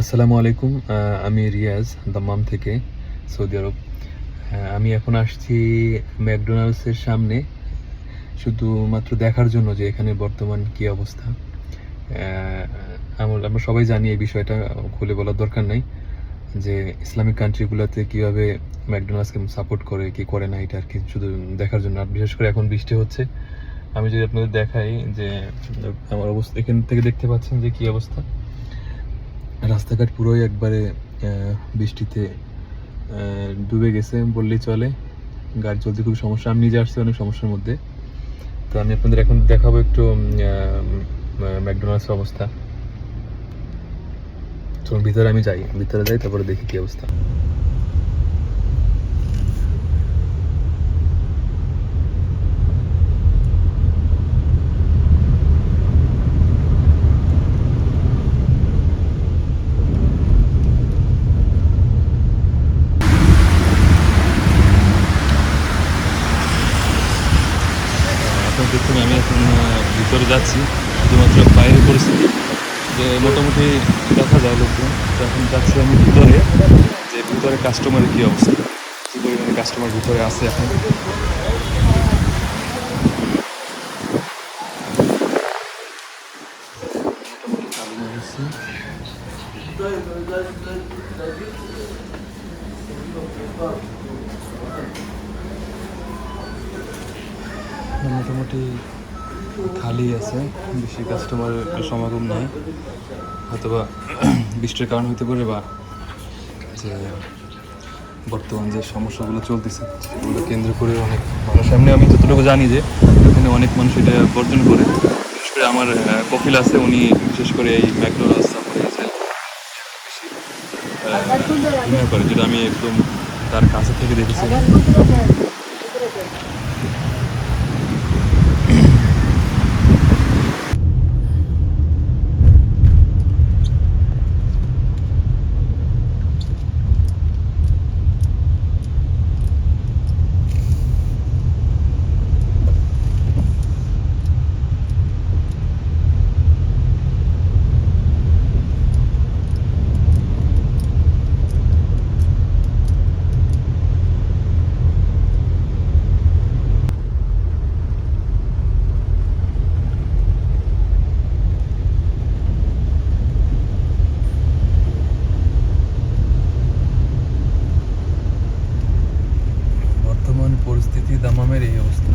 আসসালামু আলাইকুম আমি রিয়াজ, দাম্মাম থেকে সৌদি আরব। আমি এখন আসছি ম্যাকডোনাল্ডসের সামনে শুধুমাত্র দেখার জন্য যে এখানে বর্তমান কি অবস্থা। আমরা সবাই জানি এই বিষয়টা, খুলে বলার দরকার নাই, যে ইসলামিক কান্ট্রিগুলোতে কীভাবে ম্যাকডোনাল্ডসকে সাপোর্ট করে, কি করে না, এটা আর কি শুধু দেখার জন্য। আর বিশেষ করে এখন বৃষ্টি হচ্ছে। আমি যদি আপনাদের দেখাই যে আমার অবস্থা, এখান থেকে দেখতে পাচ্ছেন যে কি অবস্থা। রাস্তাঘাট পুরোই একবারে বৃষ্টিতে ডুবে গেছে বললেই চলে। গাড়ি চলতে খুব সমস্যা। আমি নিজে আসছি অনেক সমস্যার মধ্যে। তো আমি আপনাদের এখন দেখাবো একটু ম্যাকডোনাল্ডস অবস্থা। চলুন ভিতরে আমি যাই। ভিতরে যাই, তারপরে দেখি কি অবস্থা। দেখুন আমি এখন ভিতরে যাচ্ছি। শুধুমাত্র বাইরের পরিস্থিতি। যে মোটামুটি দেখা যায় লোকজন। তো এখন যাচ্ছি আমি ভিতরে। যে ভিতরে কাস্টমারের কী অবস্থা? কী পরিমাণে কাস্টমার ভিতরে আছে এখন? মোটামুটি চালু হয়ে গেছে। মোটামুটি খালি আছে বেশি কাস্টমার সমাগম নাই। হয়তোবা বৃষ্টির কারণ হতে পারে বা যে বর্তমান যে সমস্যাগুলো চলতেছে সেগুলো কেন্দ্র করে অনেক মানুষ। এমনি আমি যতটুকু জানি যে এখানে অনেক মানুষ এটা বর্জন করে। বিশেষ করে আমার কপিল আছে উনি বিশেষ করে এই ম্যাকডোনাল্ডস তারপরে করে যেটা আমি একদম তার কাছে থেকে দেখেছি বর্তমান পরিস্থিতি দামামের এই অবস্থা